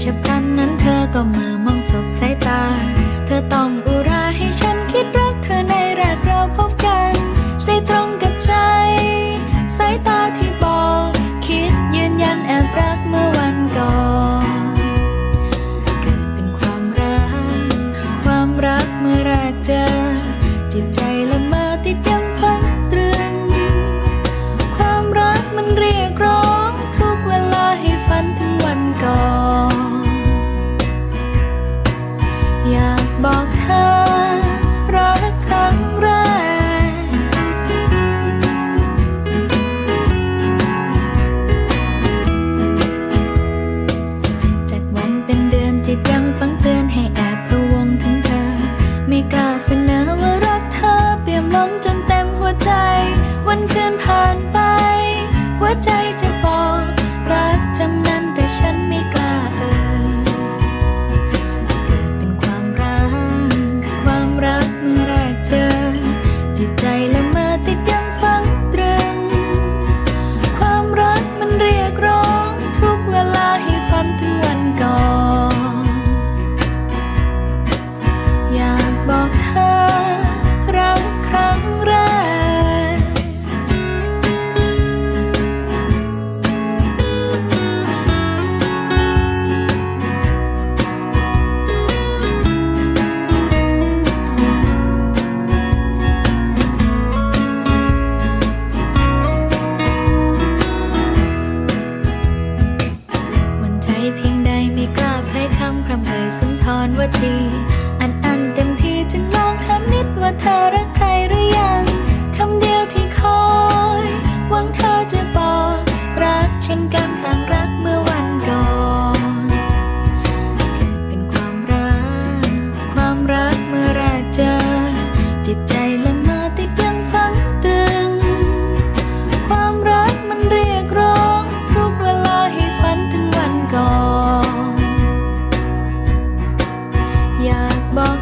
เฉพาะนั้นเธอก็มือมองสบสาย วันคืนผ่านไปหัวใจจะำพระเอ่ยสุนทรวจี Bỏ